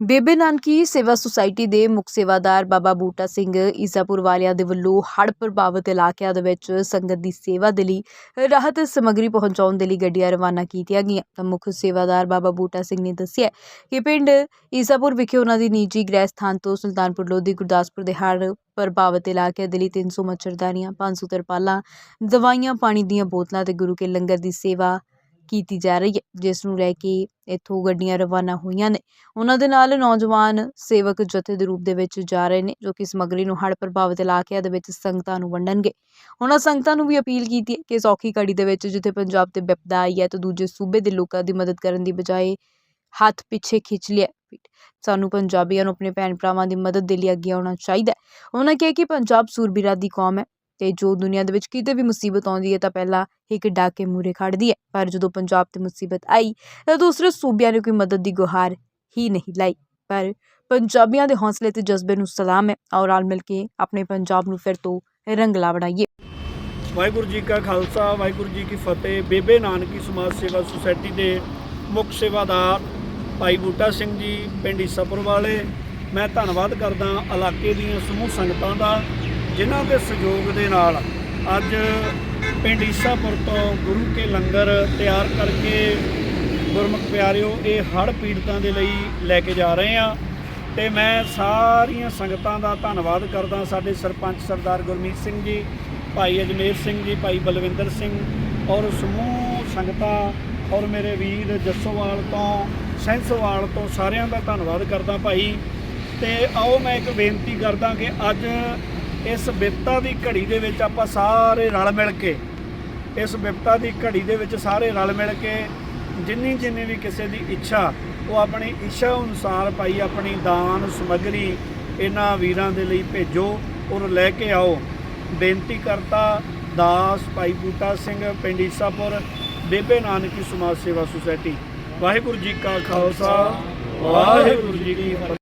ਬੇਬੇ ਨਾਨਕੀ ਸੇਵਾ ਸੁਸਾਇਟੀ ਦੇ ਮੁੱਖ ਸੇਵਾਦਾਰ ਬਾਬਾ ਬੂਟਾ ਸਿੰਘ ਈਸਾਪੁਰ ਵਾਲਿਆਂ ਦੇ ਵੱਲੋਂ ਹੜ੍ਹ ਪ੍ਰਭਾਵਿਤ ਇਲਾਕਿਆਂ ਦੇ ਵਿੱਚ ਸੰਗਤ ਦੀ ਸੇਵਾ ਦੇ ਲਈ ਰਾਹਤ ਸਮੱਗਰੀ ਪਹੁੰਚਾਉਣ ਦੇ ਲਈ ਗੱਡੀਆਂ ਰਵਾਨਾ ਕੀਤੀਆਂ ਗਈਆਂ। ਤਾਂ ਮੁੱਖ ਸੇਵਾਦਾਰ ਬਾਬਾ ਬੂਟਾ ਸਿੰਘ ਨੇ ਦੱਸਿਆ ਕਿ ਪਿੰਡ ਈਸਾਪੁਰ ਵਿਖੇ ਉਹਨਾਂ ਦੀ ਨਿੱਜੀ ਗ੍ਰਹਿ ਸਥਾਨ ਤੋਂ ਸੁਲਤਾਨਪੁਰ ਲੋਧੀ ਗੁਰਦਾਸਪੁਰ ਦੇ ਹੜ੍ਹ ਪ੍ਰਭਾਵਿਤ ਇਲਾਕਿਆਂ ਦੇ ਲਈ 300 ਮੱਛਰਦਾਨੀਆਂ 500 ਤਰਪਾਲਾਂ, ਦਵਾਈਆਂ, ਪਾਣੀ ਦੀਆਂ ਬੋਤਲਾਂ ਤੇ ਗੁਰੂ ਕੇ ਲੰਗਰ ਦੀ ਸੇਵਾ ਕੀਤੀ ਜਾ ਰਹੀ ਹੈ, ਜਿਸ ਨੂੰ ਲੈ ਕੇ ਇੱਥੋਂ ਗੱਡੀਆਂ ਰਵਾਨਾ ਹੋਈਆਂ ਨੇ। ਉਹਨਾਂ ਦੇ ਨਾਲ ਨੌਜਵਾਨ ਸੇਵਕ ਜਥੇ ਦੇ ਰੂਪ ਦੇ ਵਿੱਚ ਜਾ ਰਹੇ ਨੇ, ਜੋ ਕਿ ਸਮੱਗਰੀ ਨੂੰ ਹੜ੍ਹ ਪ੍ਰਭਾਵਿਤ ਇਲਾਕਿਆਂ ਦੇ ਵਿੱਚ ਸੰਗਤਾਂ ਨੂੰ ਵੰਡਣਗੇ। ਉਹਨਾਂ ਸੰਗਤਾਂ ਨੂੰ ਵੀ ਅਪੀਲ ਕੀਤੀ ਹੈ ਕਿ ਇਸ ਔਖੀ ਘੜੀ ਦੇ ਵਿੱਚ ਜਿੱਥੇ ਪੰਜਾਬ ਤੇ ਵਿਪਦਾ ਆਈ ਹੈ, ਤਾਂ ਦੂਜੇ ਸੂਬੇ ਦੇ ਲੋਕਾਂ ਦੀ ਮਦਦ ਕਰਨ ਦੀ ਬਜਾਏ ਹੱਥ ਪਿੱਛੇ ਖਿੱਚ ਲਿਆ। ਸਾਨੂੰ ਪੰਜਾਬੀਆਂ ਨੂੰ ਆਪਣੇ ਭੈਣ ਭਰਾਵਾਂ ਦੀ ਮਦਦ ਦੇ ਲਈ ਅੱਗੇ ਆਉਣਾ ਚਾਹੀਦਾ ਹੈ। ਉਹਨਾਂ ਕਿਹਾ ਕਿ ਪੰਜਾਬ ਸੂਰਬੀਰਾਂ ਦੀ ਕੌਮ ਹੈ। ਅਤੇ ਜੋ ਦੁਨੀਆ ਦੇ ਵਿੱਚ ਕਿਤੇ ਵੀ ਮੁਸੀਬਤ ਆਉਂਦੀ ਹੈ ਤਾਂ ਪਹਿਲਾਂ ਇੱਕ ਡਾਕੇ ਮੂਰੇ ਖੜਦੀ ਹੈ। ਪਰ ਜਦੋਂ ਪੰਜਾਬ ਤੇ ਮੁਸੀਬਤ ਆਈ, ਤਾਂ ਦੂਸਰੇ ਸੂਬਿਆਂ ਨੇ ਕੋਈ ਮਦਦ ਦੀ ਗੁਹਾਰ ਹੀ ਨਹੀਂ ਲਾਈ। ਪਰ ਪੰਜਾਬੀਆਂ ਦੇ ਹੌਸਲੇ ਤੇ ਜਜ਼ਬੇ ਨੂੰ ਸਲਾਮ ਹੈ। ਔਰ ਨਾਲ ਮਿਲ ਕੇ ਆਪਣੇ ਪੰਜਾਬ ਨੂੰ ਫਿਰ ਤੋਂ ਰੰਗਲਾ ਬਣਾਈਏ। ਵਾਹਿਗੁਰੂ ਜੀ ਕਾ ਖਾਲਸਾ, ਵਾਹਿਗੁਰੂ ਜੀ ਕੀ ਫਤਿਹ। ਬੇਬੇ ਨਾਨਕੀ ਸਮਾਜ ਸੇਵਾ ਸੁਸਾਇਟੀ ਦੇ ਮੁੱਖ ਸੇਵਾਦਾਰ ਭਾਈ ਬੂਟਾ ਸਿੰਘ ਜੀ, ਪਿੰਡ ਈਸਾਪੁਰ ਵਾਲੇ, ਮੈਂ ਧੰਨਵਾਦ ਕਰਦਾ ਇਲਾਕੇ ਦੀਆਂ ਸਮੂਹ ਸੰਗਤਾਂ ਦਾ ਜਿਨ੍ਹਾਂ ਦੇ ਸਹਿਯੋਗ ਦੇ ਨਾਲ ਅੱਜ ਪਿੰਡ ਈਸਾਪੁਰ ਤੋਂ ਗੁਰੂ ਕੇ ਲੰਗਰ ਤਿਆਰ ਕਰਕੇ ਗੁਰਮੁਖ ਪਿਆਰਿਓ, ਇਹ ਹੜ੍ਹ ਪੀੜਤਾਂ ਦੇ ਲਈ ਲੈ ਕੇ ਜਾ ਰਹੇ ਆ ਤੇ ਮੈਂ ਸਾਰੀਆਂ ਸੰਗਤਾਂ ਦਾ ਧੰਨਵਾਦ ਕਰਦਾ ਸਾਡੇ ਸਰਪੰਚ ਸਰਦਾਰ ਗੁਰਮੀਤ ਸਿੰਘ ਜੀ, ਭਾਈ ਅਜਮੇਰ ਸਿੰਘ ਜੀ, ਭਾਈ ਬਲਵਿੰਦਰ ਸਿੰਘ ਔਰ ਸਮੂਹ ਸੰਗਤਾਂ ਔਰ ਮੇਰੇ ਵੀਰ ਜੱਸੋਵਾਲ ਤੋਂ, ਸੈਂਸੋਵਾਲ ਤੋਂ ਸਾਰਿਆਂ ਦਾ ਧੰਨਵਾਦ ਕਰਦਾ ਭਾਈ ਤੇ ਆਓ ਮੈਂ ਇੱਕ ਬੇਨਤੀ ਕਰਦਾ ਕਿ ਅੱਜ ਇਸ ਵਿਪਤਾ ਦੀ ਘੜੀ ਦੇ ਵਿੱਚ ਆਪਾਂ ਸਾਰੇ ਰਲ ਮਿਲ ਕੇ, ਇਸ ਵਿਪਤਾ ਦੀ ਘੜੀ ਦੇ ਵਿੱਚ ਸਾਰੇ ਰਲ ਮਿਲ ਕੇ ਜਿੰਨੀ ਜਿੰਨੀ ਵੀ ਕਿਸੇ ਦੀ ਇੱਛਾ, ਉਹ ਆਪਣੀ ਇੱਛਾ ਅਨੁਸਾਰ ਭਾਈ ਆਪਣੀ ਦਾਨ ਸਮੱਗਰੀ ਇਹਨਾਂ ਵੀਰਾਂ ਦੇ ਲਈ ਭੇਜੋ, ਔਰ ਲੈ ਕੇ ਆਓ। ਬੇਨਤੀ ਕਰਤਾ ਦਾਸ ਭਾਈ ਬੂਟਾ ਸਿੰਘ, ਪਿੰਡ ਈਸਾਪੁਰ, ਬੇਬੇ ਨਾਨਕੀ ਸਮਾਜ ਸੇਵਾ ਸੁਸਾਇਟੀ। ਵਾਹਿਗੁਰੂ ਜੀ ਕਾ ਖਾਲਸਾ, ਵਾਹਿਗੁਰੂ ਜੀ ਕੀ